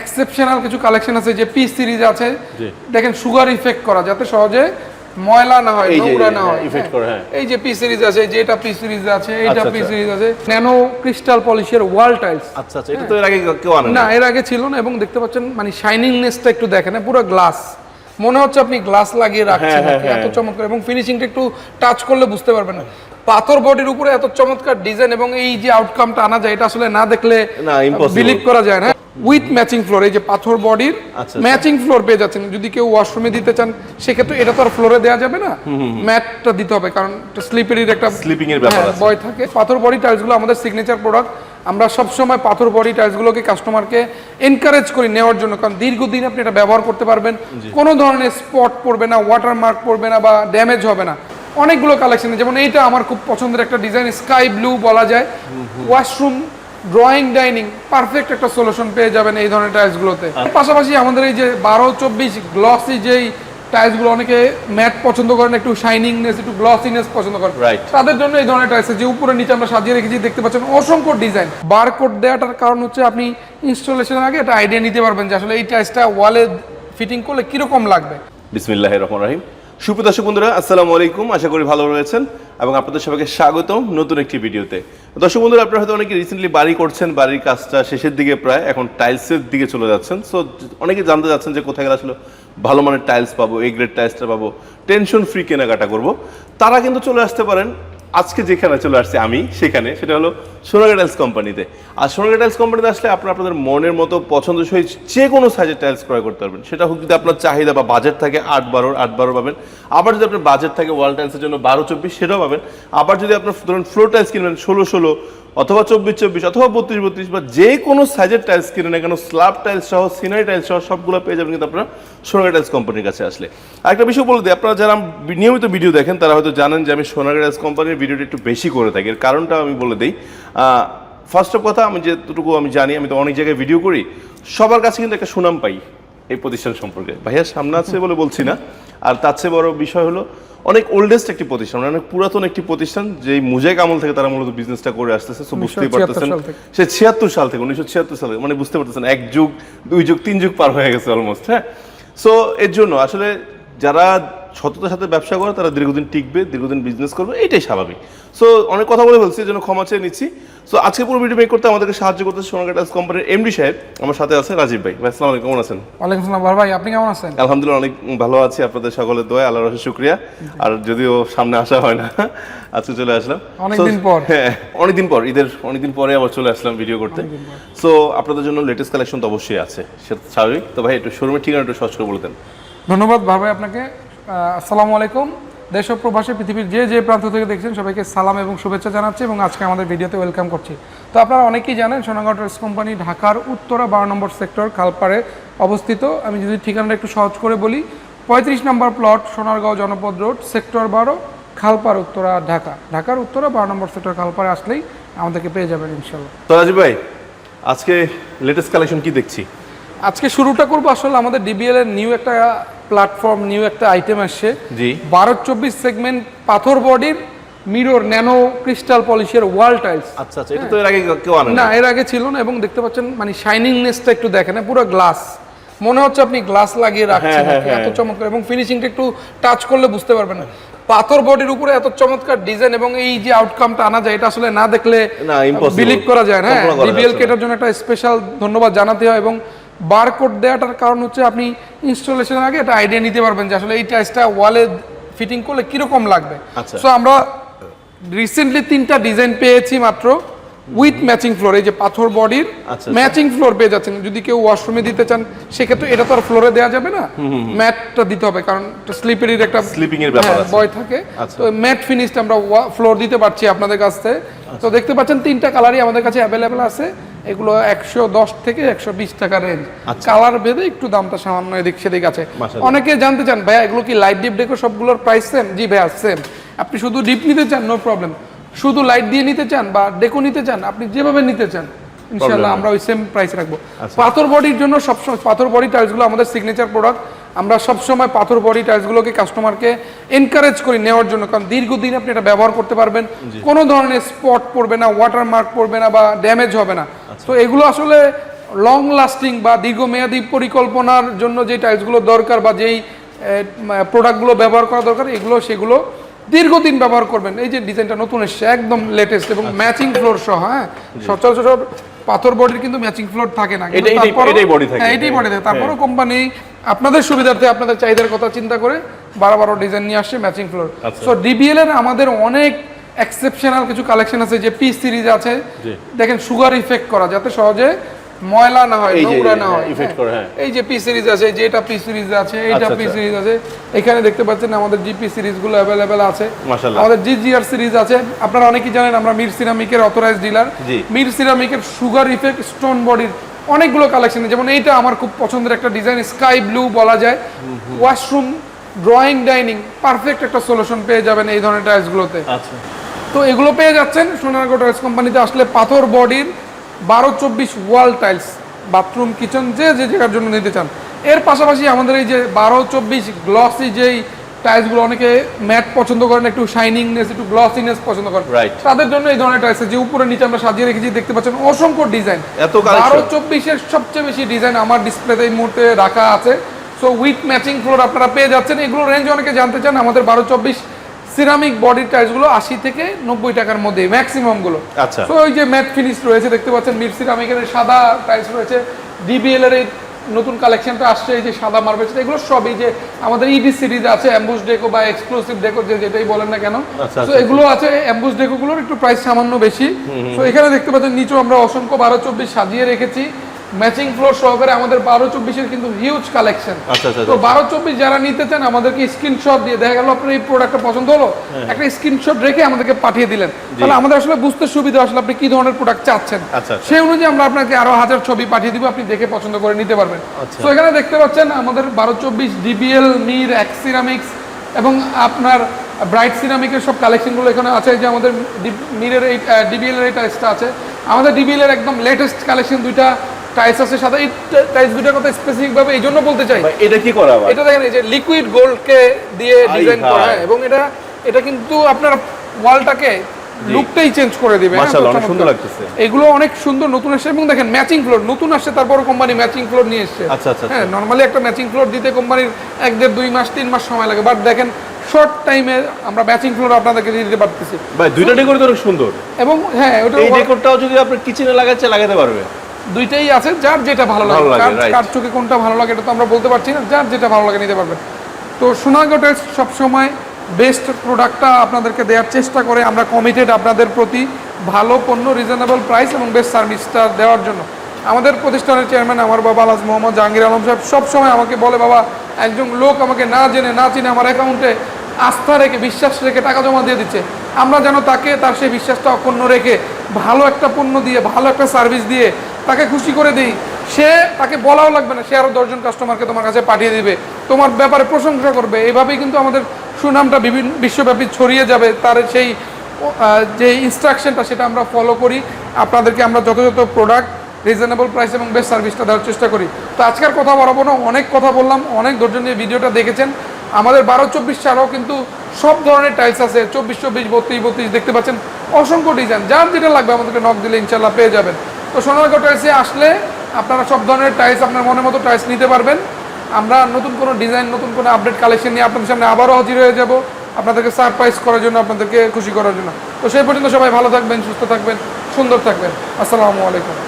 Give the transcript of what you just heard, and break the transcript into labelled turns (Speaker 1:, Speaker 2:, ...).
Speaker 1: Exceptional কিছু collection আছে যে পি সিরিজ আছে। দেখেন সুগার ইফেক্ট করা যাতে সহজে ময়লা না হয় নোংরা না
Speaker 2: হ্যাঁ,
Speaker 1: হয়।
Speaker 2: effect করে, হ্যাঁ।
Speaker 1: এই যে পি সিরিজ আছে যে এটা পি সিরিজ আছে এটা পি। সিরিজ আছে ন্যানো ক্রিস্টাল পলিশের ওয়াল টাইলস
Speaker 2: আচ্ছা আচ্ছা এটা তো এর আগে কেউ আনে
Speaker 1: না এর আগে ছিল না এবং দেখতে পাচ্ছেন মানে শাইনিংনেসটা একটু দেখেন হ্যাঁ, পুরো গ্লাস মনে হচ্ছে আপনি গ্লাস লাগিয়ে রাখছেন
Speaker 2: হ্যাঁ, হ্যাঁ,
Speaker 1: এত চমৎকার এবং ফিনিশিংটা একটু টাচ করলে বুঝতে পারবেন পাথর বডির উপরে এত চমৎকার ডিজাইন এবং এই যে আউটকামটা আনা যায় এটা আসলে না দেখলে বিলিভ করা যায় না। উইথ ম্যাচিং ফ্লোর এই যে পাথর বডির
Speaker 2: আচ্ছা,
Speaker 1: ম্যাচিং ফ্লোর পেয়ে যাচ্ছেন। যদি কেউ ওয়াশরুমে দিতে চান সেক্ষেত্রে এটা তো আর ফ্লোরে দেওয়া যাবে না। ম্যাটটা দিতে হবে কারণ স্লিপারির একটা
Speaker 2: Slipping এর ব্যাপার আছে।
Speaker 1: ভয় থাকে। পাথর বডি টাইলসগুলো আমাদের সিগনেচার প্রোডাক্ট আমরা সবসময় পাথর বডি টাইলসগুলোকে কাস্টমারকে এনকারেজ করি নেওয়ার জন্য কারণ দীর্ঘদিন আপনি এটা ব্যবহার করতে পারবেন। কোনো ধরনের স্পট পড়বে না ওয়াটার মার্ক পড়বে না বা ড্যামেজ হবে না। অনেকগুলো কালেকশন যেমন এইটা আমার খুব পছন্দের একটা ডিজাইন স্কাই ব্লু বলা যায়। ওয়াশরুম ড্রয়িং ডাইনিং পারফেক্ট একটা সলিউশন পেয়ে যাবেন এই ধরনের টাইলসগুলোতে পাশাপাশি আমাদের এই যে বারো চব্বিশ গ্লসি যেই টাইলসগুলো অনেকে ম্যাট পছন্দ করেন একটু শাইনিংনেস একটু গ্লসিনেস পছন্দ করেন তাদের জন্য এই ধরনের টাইলস যে উপরে নিচে আমরা সাজিয়ে রেখেছি দেখতে পাচ্ছেন অসংখ্য ডিজাইন বার কোড দেওয়াটার কারণ হচ্ছে আপনি ইনস্টলেশনের আগে একটা আইডিয়া নিতে পারবেন যে আসলে এই টাইলসটা ওয়ালে ফিটিং করলে কীরকম লাগবে।
Speaker 2: বিসমিল্লাহ রহমান রাহিম। সুপ্রিয় দর্শক বন্ধুরা, আসসালামু আলাইকুম। আশা করি ভালো রয়েছেন এবং আপনাদের সবাইকে স্বাগতম নতুন একটি ভিডিওতে। দর্শক বন্ধুরা, আপনারা হয়তো অনেকে রিসেন্টলি বাড়ি করছেন, বাড়ির কাজটা শেষের দিকে প্রায় এখন টাইলসের দিকে চলে যাচ্ছেন। সো অনেকে জানতে যাচ্ছেন যে কোথায় গেলে আসলে ভালো মানের টাইলস পাবো এই গ্রেড টাইলসটা পাবো টেনশন ফ্রি কেনাকাটা করব। তারা কিন্তু চলে আসতে পারেন আজকে যেখানে চলে আসছি আমি, সেখানে, সেটা হলো সোনাগা টাইলস কোম্পানিতে। আর সোনাগা টাইলস কোম্পানিতে আসলে আপনি আপনাদের মনের মতো পছন্দসই যে কোনো সাইজের টাইলস ক্রয় করতে পারবেন। সেটা হোক যদি আপনার চাহিদা বা বাজেট থাকে আট বারো আট বারো পাবেন। আবার যদি আপনার বাজেট থাকে ওয়াল টাইলসের জন্য বারো চব্বিশ, সেটাও পাবেন। আবার যদি আপনার ধরুন ফ্লোর টাইলস কিনবেন ষোলো ষোলো অথবা চব্বিশ চব্বিশ, অথবা বত্রিশ বত্রিশ, বা যে কোনো সাইজের টাইলস কিনে না কেন স্ল্যাব টাইলস সহ সিনারি টাইলস সহ সবগুলো পেয়ে যাবেন কিন্তু আপনারা সোনাগা টাইলস কোম্পানির কাছে আসলে। আরেকটা বিষয় বলে দিই, আপনারা যারা নিয়মিত ভিডিও দেখেন, তারা হয়তো জানেন যে আমি সোনাগা টাইলস কোম্পানির ভিডিওটা একটু বেশি করে থাকি। এর কারণটা আমি বলে দিই ফার্স্ট অফ কথা আমি যেটুকু আমি জানি, আমি তো অনেক জায়গায় ভিডিও করি, সবার কাছে কিন্তু একটা সুনাম পাই। এই প্রতিষ্ঠান সম্পর্কে। ভাইয়া সামনে আছে বলে বলছি না। আর তার চেয়ে বড় বিষয় হলো অনেক ওল্ডেস্ট একটি প্রতিষ্ঠান মানে অনেক পুরাতন একটি প্রতিষ্ঠান যে মুজাইক আমল থেকে তারা মূলত বিজনেসটা করে আসতেছে সো বুঝতেই পারতেছেন। সে ছিয়াত্তর সাল থেকে উনিশশো ছিয়াত্তর সাল মানে বুঝতে পারতেছেন এক যুগ দুই যুগ তিন যুগ পার হয়ে গেছে অলমোস্ট হ্যাঁ? সো এর জন্য আসলে যারা সততার সাথে ব্যবসা করে তারা দীর্ঘদিন টিকবে দীর্ঘদিন বিজনেস করবে এইটাই স্বাভাবিক। সো অনেক কথা বলে ফেলছি জন্য ক্ষমা চেয়ে নিচ্ছি। সো আজকে পুরো ভিডিও মেক করতে আমাদেরকে সাহায্য করতে সোনাগাটাস কোম্পানির এমডি সাহেব। আমার সাথে আছে রাজীব ভাই। ভাই আসসালামু আলাইকুম কেমন আছেন?
Speaker 1: ওয়ালাইকুম আসসালাম বড় ভাই আপনি কেমন আছেন?
Speaker 2: আলহামদুলিল্লাহ অনেক ভালো আছি। আপনাদের সকলের দোয়া আল্লাহর রহমতে শুক্রিয়া। আর যদিও সামনে আসা হয় না আজকে চলে আসলাম।
Speaker 1: অনেকদিন পর।
Speaker 2: হ্যাঁ অনেকদিন পর ঈদের অনেকদিন পরে আবার চলে আসলাম ভিডিও করতে। সো আপনাদের জন্য লেটেস্ট কালেকশন তো অবশ্যই আছে সেটা স্বাভাবিক। তো ভাই একটু শোরুমের ঠিকানা একটু সহজ করে বলে দেন।
Speaker 1: ধন্যবাদ ভাই আপনাকে। আসসালামু আলাইকুম। দেশ ও প্রবাসী পৃথিবীর যে যে প্রান্ত থেকে দেখছেন সবাইকে সালাম এবং শুভেচ্ছা জানাচ্ছি এবং আজকে আমাদের ভিডিওতে ওয়েলকাম করছি। তো আপনারা অনেকেই জানেন সোনাগাঁও ট্রেস কোম্পানি ঢাকার উত্তরা বারো নম্বর সেক্টর খালপাড়ে অবস্থিত। আমি যদি ঠিকানাটা একটু সহজ করে বলি পঁয়ত্রিশ নম্বর প্লট সোনারগাঁও জনপদ রোড সেক্টর বারো খালপাড় উত্তরা ঢাকা। ঢাকার উত্তরা বারো নম্বর সেক্টর খালপাড়ে আসলেই আমাদেরকে পেয়ে যাবেন ইনশাল্লাহ
Speaker 2: তো রাজীব ভাই আজকে লেটেস্ট কালেকশন কি দেখছি?
Speaker 1: আজকে শুরুটা করব আসলে আমাদের ডিবিএল এর নিউ একটা প্ল্যাটফর্ম নিউ একটা আইটেম আসছে।
Speaker 2: জি।
Speaker 1: বারো চব্বিশ সেগমেন্ট পাথর বডির মিরর ন্যানো ক্রিস্টাল পলিশের ওয়াল টাইলস
Speaker 2: আচ্ছা আচ্ছা এটা তো এর আগে কেউ আনে
Speaker 1: না এর আগে ছিল না এবং দেখতে পাচ্ছেন মানে শাইনিংনেসটা একটু দেখেন হ্যাঁ, পুরো গ্লাস মনে হচ্ছে আপনি গ্লাস লাগিয়ে রাখছেন
Speaker 2: হ্যাঁ,
Speaker 1: কি,
Speaker 2: হ্যাঁ,
Speaker 1: এত চমৎকার এবং ফিনিশিংটা একটু টাচ করলে বুঝতে পারবেন। না পাথর বডির উপরে এত চমৎকার ডিজাইন এবং এই যে আউটকামটা আনা যায় এটা আসলে না দেখলে. বিলিভ করা যায় না ডিবিএল
Speaker 2: যাচ্ছে
Speaker 1: কে এটার জন্য একটা স্পেশাল ধন্যবাদ জানাতে হয় এবং বার কোড দেওয়াটার কারণ হচ্ছে আপনি ইনস্টলেশনের আগে একটা আইডিয়া নিতে পারবেন যে আসলে এই টাইসটা ওয়ালে ফিটিং করলে কীরকম লাগবে।
Speaker 2: আচ্ছা।
Speaker 1: সো আমরা রিসেন্টলি তিনটা ডিজাইন পেয়েছি মাত্র উইথ ম্যাচিং ফ্লোর এই যে পাথর বডির
Speaker 2: আচ্ছা,
Speaker 1: ম্যাচিং ফ্লোর পেয়ে যাচ্ছেন। যদি কেউ ওয়াশরুমে দিতে চান সেক্ষেত্রে এটা তো আর ফ্লোরে দেওয়া যাবে না। ম্যাটটা দিতে হবে কারণ স্লিপারির একটা
Speaker 2: Slipping এর ব্যাপার
Speaker 1: হ্যাঁ,
Speaker 2: আছে।
Speaker 1: ভয় থাকে।
Speaker 2: আচ্ছা।
Speaker 1: তো ম্যাট ফিনিশড আমরা ফ্লোর দিতে পারছি আপনাদের কাছ থেকে। তো দেখতে পাচ্ছেন তিনটা কালারই আমাদের কাছে অ্যাভেলেবেল আছে। এগুলো একশো দশ থেকে একশো বিশ টাকা রেঞ্জ
Speaker 2: আচ্ছা।
Speaker 1: কালার ভেদে একটু দামটা সামান্য এদিক সেদিক আছে। অনেকে জানতে চান ভাইয়া এগুলো কি লাইট ডিপ ডেকো সবগুলোর প্রাইস সেম জি ভাইয়া সেম আপনি শুধু ডিপ নিতে চান নো প্রবলেম শুধু লাইট দিয়ে নিতে চান বা ডেকো নিতে চান আপনি যেভাবে নিতে চান ইনশাল্লাহ আমরা ওই সেম প্রাইস রাখব।
Speaker 2: আচ্ছা।
Speaker 1: পাথর বডির জন্য সবসময় পাথর বডি টাইলসগুলো আমাদের সিগনেচার প্রোডাক্ট আমরা সবসময় পাথর বডি টাইলসগুলোকে কাস্টমারকে এনকারেজ করি নেওয়ার জন্য। কারণ দীর্ঘদিন আপনি এটা ব্যবহার করতে পারবেন। কোনো ধরনের স্পট পড়বে না ওয়াটার মার্ক পড়বে না বা ড্যামেজ হবে না।
Speaker 2: আচ্ছা।
Speaker 1: তো এগুলো আসলে লং লাস্টিং বা দীর্ঘমেয়াদী পরিকল্পনার জন্য যে টাইলসগুলো দরকার বা যেই প্রোডাক্টগুলো ব্যবহার করা দরকার এগুলো সেগুলো দীর্ঘদিন ব্যবহার করবেন। এই যে ডিজাইনটা নতুন এসছে একদম লেটেস্ট এবং
Speaker 2: আচ্ছা।
Speaker 1: ম্যাচিং ফ্লোর সহ হ্যাঁ? সচরাচর পাথর বডির কিন্তু ম্যাচিং ফ্লোর থাকে না। কিন্তু
Speaker 2: এটা- এটাই- body থাকে।
Speaker 1: হ্যাঁ, এটাই বডি থাকে। তারপরেও কোম্পানি আপনাদের সুবিধার্থে আপনাদের চাহিদার কথা চিন্তা করে বারো বারো ডিজাইন নিয়ে আসছে ম্যাচিং ফ্লোর
Speaker 2: আচ্ছা।
Speaker 1: সো ডিবিএল এর আমাদের অনেক এক্সেপশনাল কিছু কালেকশন আছে যে পি সিরিজ আছে। দেখেন সুগার ইফেক্ট করা যাতে সহজে ময়লা না হয় নোংরা না হয়
Speaker 2: হ্যাঁ, effect করে, হ্যাঁ।
Speaker 1: এই যে পি সিরিজ আছে যে এটা পি সিরিজ আছে
Speaker 2: আচ্ছা,
Speaker 1: পি। সিরিজ আছে এখানে দেখতে পাচ্ছেন আমাদের জিপি সিরিজগুলো অ্যাভেলেবেল আছে।
Speaker 2: মাশাআল্লাহ।
Speaker 1: আমাদের জিজিআর সিরিজ আছে। আপনারা অনেকেই জানেন আমরা মির সিরামিকের অথরাইজ ডিলার মির সিরামিকের সুগার ইফেক্ট স্টোন বডির অনেকগুলো কালেকশন যেমন এইটা আমার খুব পছন্দের একটা ডিজাইন স্কাই ব্লু বলা যায়। ওয়াশরুম ড্রয়িং ডাইনিং পারফেক্ট একটা সলিউশন পেয়ে যাবেন এই ধরনের টাইলসগুলোতে
Speaker 2: আচ্ছা।
Speaker 1: তো এগুলো পেয়ে যাচ্ছেন সোনারগড় টাইলস কোম্পানিতে আসলে পাথর বডির বারো চব্বিশ ওয়াল টাইলস বাথরুম কিচেন যে যে জায়গার জন্য নিতে চান। এর পাশাপাশি আমাদের এই যে বারো চব্বিশ গ্লসি যেই টাইলসগুলো অনেকে ম্যাট পছন্দ করেন একটু শাইনিংনেস একটু গ্লসিনেস পছন্দ করেন. তাদের জন্য এই ধরনের টাইলস যে উপরে নিচে আমরা সাজিয়ে রেখেছি দেখতে পাচ্ছেন অসংখ্য ডিজাইন। বারো চব্বিশের সবচেয়ে বেশি ডিজাইন আমার ডিসপ্লেতে এই মুহূর্তে রাখা আছে। সো উইথ ম্যাচিং ফ্লোর আপনারা পেয়ে যাচ্ছেন। এগুলো রেঞ্জ অনেকে জানতে চান আমাদের বারো চব্বিশ সিরামিক বডির টাইলসগুলো আশি থেকে নব্বই টাকার মধ্যে ম্যাক্সিমামগুলো।
Speaker 2: আচ্ছা।
Speaker 1: তো ওই যে ম্যাট ফিনিশ রয়েছে দেখতে পাচ্ছেন মির সিরামিকের সাদা টাইলস রয়েছে। ডিবিএল এর নতুন কালেকশনটা আসছে এই যে সাদা মার্বেল এগুলো সবই যে আমাদের ইডি সিরিজ আছে অ্যাম্বুস ডেকো বা এক্সক্লুসিভ ডেকো যে যেটাই বলেন না কেন।
Speaker 2: আচ্ছা,
Speaker 1: তো
Speaker 2: আচ্ছা,
Speaker 1: এগুলো আছে অ্যাম্বুস ডেকোগুলোর একটু প্রাইস সামান্য বেশি। তো এখানে দেখতে পাচ্ছেন নিচেও আমরা অসংখ্য বারো চব্বিশ সাজিয়ে রেখেছি। ম্যাচিং ফ্লোর সহকারে আমাদের বারো চব্বিশের কিন্তু হিউজ কালেকশন
Speaker 2: আচ্ছা, আচ্ছা,
Speaker 1: তো বারো চব্বিশ যারা নিতে চান আমাদেরকে স্ক্রিনশট দিয়ে দেখা গেল আপনার এই প্রোডাক্টটা পছন্দ হলো
Speaker 2: হ্যাঁ।
Speaker 1: একটা স্ক্রিনশট রেখে আমাদেরকে পাঠিয়ে দিলেন। তাহলে আমাদের আসলে বুঝতে সুবিধা আসলে আপনি কি ধরনের প্রোডাক্ট চাচ্ছেন।
Speaker 2: আচ্ছা, আচ্ছা।
Speaker 1: সেই অনুযায়ী আমরা আপনাকে আরও হাজার ছবি পাঠিয়ে দিব আপনি দেখে পছন্দ করে নিতে পারবেন।
Speaker 2: আচ্ছা।
Speaker 1: তো এখানে দেখতে পাচ্ছেন আমাদের বারো চব্বিশ ডিবিএল মির এক্সিরামিক্স এবং আপনার ব্রাইট সিরামিকের সব কালেকশনগুলো এখানে আছে। যে আমাদের মিরের এই ডিবিএল এর এই টাইলসটা আছে। আমাদের ডিবিএল এর একদম লেটেস্ট কালেকশন দুইটা টাইলস আছে সাথে এই টাইলস দুইটার কথা স্পেসিফিক ভাবে এই জন্য বলতে চাই।
Speaker 2: এটা কি করা
Speaker 1: এটা দেখেন এই যে লিকুইড দিয়ে ডিজাইন করা
Speaker 2: হয়
Speaker 1: এবং এটা এটা কিন্তু আপনার ওয়ালটাকে লুকটাই চেঞ্জ করে দিবে। হ্যাঁ,
Speaker 2: মাশাআল্লাহ, অনেক সুন্দর লাগতেছে।
Speaker 1: এগুলো অনেক সুন্দর নতুন আসছে এবং দেখেন ম্যাচিং ফ্লোর নতুন আসছে তারপর কোম্পানি ম্যাচিং ফ্লোর নিয়ে এসছে।
Speaker 2: আচ্ছা, আচ্ছা,
Speaker 1: হ্যাঁ নর্মালি একটা ম্যাচিং ফ্লোর দিতে কোম্পানির এক দেড় দুই মাস তিন মাস সময় লাগে বাট দেখেন শর্ট টাইমে আমরা ম্যাচিং ফ্লোর আপনাদেরকে দিয়ে দিতে পারতেছি।
Speaker 2: ভাই দুইটা ডেকোর তো অনেক সুন্দর।
Speaker 1: এবং হ্যাঁ ওটা
Speaker 2: এই ডেকোরটাও যদি আপনার কিচেনে লাগাচ্ছে লাগাতে পারবে।
Speaker 1: দুইটাই আছে যার যেটা ভালো লাগে। কার- চোখে কোনটা ভালো লাগে এটা তো আমরা বলতে পারছি না যার যেটা ভালো লাগে নিতে পারবেন। তো সোনাগড় টাইলস সবসময় বেস্ট প্রোডাক্টটা আপনাদেরকে দেওয়ার চেষ্টা করে আমরা কমিটেড আপনাদের প্রতি ভালো পণ্য রিজনেবল প্রাইস এবং বেস্ট সার্ভিসটা দেওয়ার জন্য। আমাদের প্রতিষ্ঠানের চেয়ারম্যান আমার বাবা আলাজ মোহাম্মদ জাহাঙ্গীর আলম সাহেব সবসময় আমাকে বলে বাবা একজন লোক আমাকে না জেনে না চিনে আমার অ্যাকাউন্টে আস্থা রেখে বিশ্বাস রেখে টাকা জমা দিয়ে দিচ্ছে। আমরা যেন তাকে তার সেই বিশ্বাসটা অক্ষুণ্ণ রেখে ভালো একটা পণ্য দিয়ে ভালো একটা সার্ভিস দিয়ে তাকে খুশি করে দিই। সে তাকে বলাও লাগবে না, সে আরও দশজন কাস্টমারকে তোমার কাছে পাঠিয়ে দিবে। তোমার ব্যাপারে প্রশংসা করবে। এইভাবেই কিন্তু আমাদের সুনামটা বিভিন্ন, বিশ্বব্যাপী ছড়িয়ে যাবে। তার সেই যে ইনস্ট্রাকশনটা সেটা আমরা ফলো করি। আপনাদেরকে আমরা যথাযথ প্রোডাক্ট রিজনেবল প্রাইস এবং বেস্ট সার্ভিসটা দেওয়ার চেষ্টা করি। তো আজকের কথা বাড়াবো না, অনেক কথা বললাম, অনেক ধৈর্য নিয়ে ভিডিওটা দেখেছেন। আমাদের বারো চব্বিশ ছাড়াও কিন্তু সব ধরনের টাইলস আছে, চব্বিশ চব্বিশ, বত্রিশ বত্রিশ, দেখতে পাচ্ছেন। অসংখ্য ডিজাইন যার যেটা লাগবে আমাদেরকে নক দিলে ইনশাল্লাহ পেয়ে যাবেন। তো সোনারগাঁও টাইলসে আসলে আপনারা সব ধরনের টাইলস আপনার মনের মতো টাইলস নিতে পারবেন। আমরা নতুন কোনো ডিজাইন নতুন কোনো আপডেট কালেকশন নিয়ে আপনাদের সামনে আবারও হাজির হয়ে যাব। আপনাদেরকে সারপ্রাইজ করার জন্য, আপনাদেরকে খুশি করার জন্য। তো সেই পর্যন্ত সবাই ভালো থাকবেন, সুস্থ থাকবেন, সুন্দর থাকবেন। আসসালামু আলাইকুম।